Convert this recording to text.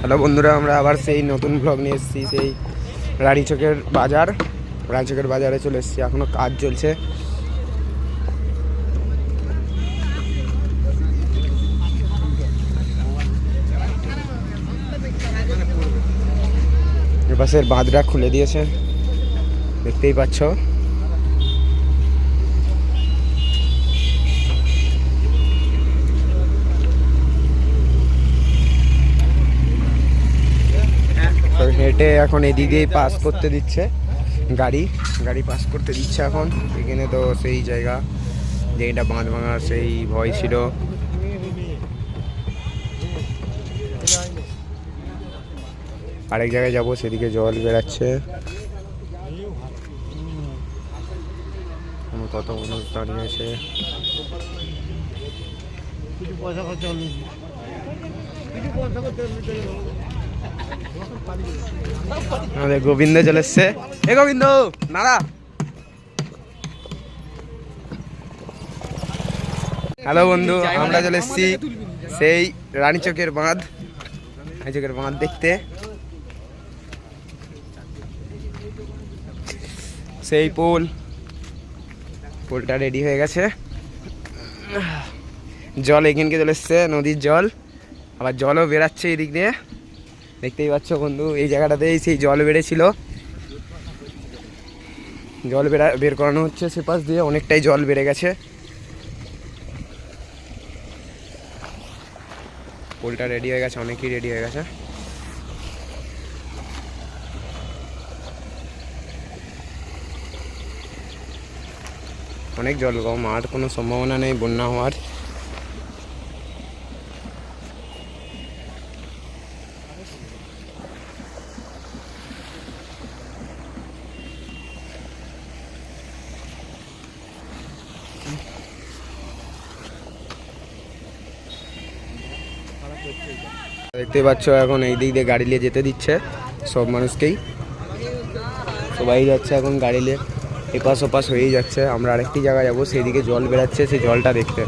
Hello বন্ধুরা, আমরা আবার সেই নতুন ব্লগ নিয়ে এসেছি, সেই রানীচকের বাজার। রানীচকের বাজারে চলে এসেছি, এখনও কাজ চলছে। এপাশের বাঁধটা খুলে দিয়েছে, দেখতেই পাচ্ছ। হেঁটে এখন এদিক দিয়েই পাস করতে দিচ্ছে। গাড়ি গাড়ি পাস করতে দিচ্ছে এখন। এখানে তো সেই জায়গা যেটা বাঁধ ভাঙার সেই ভয় ছিল। আরেক জায়গায় যাব, সেদিকে জল বেরাচ্ছে কত মানুষ দাঁড়িয়ে আছে। পয়সা খরচা আমাদের গোবিন্দ চলে এসছে। এ গোবিন্দ, নাড়া। হ্যালো বন্ধু, আমরা চলে এসেছি সেই রানী রানীচকের বাঁধ, রানী রানীচকের বাঁধ দেখতে। সেই পোল, পোলটা রেডি হয়ে গেছে। জল এখানকে চলে এসছে, নদীর জল। আবার জলও বেরাচ্ছে এদিক দিয়ে। দেখতেই পাচ্ছ বন্ধু, এই জায়গাটাতেই সেই জল বেড়েছিল। জল বেড়া, বের করানো হচ্ছে সে পাশ দিয়ে, অনেকটাই জল বেড়ে গেছে। পোলটা রেডি হয়ে গেছে, অনেকই রেডি হয়ে গেছে। অনেক জল কম আর কোনো সম্ভাবনা নেই বন্যা হওয়ার। দেখতে পাচ্ছ এখন এই দিক দিয়ে গাড়ি নিয়ে যেতে দিচ্ছে সব মানুষকেই। সবাই যাচ্ছে এখন গাড়ি নিয়ে। এপাশ ওপাশ হয়েই যাচ্ছে। আমরা আরেকটি জায়গায় যাব সেদিকে জল বেড়াচ্ছে, সেই জলটা দেখতে।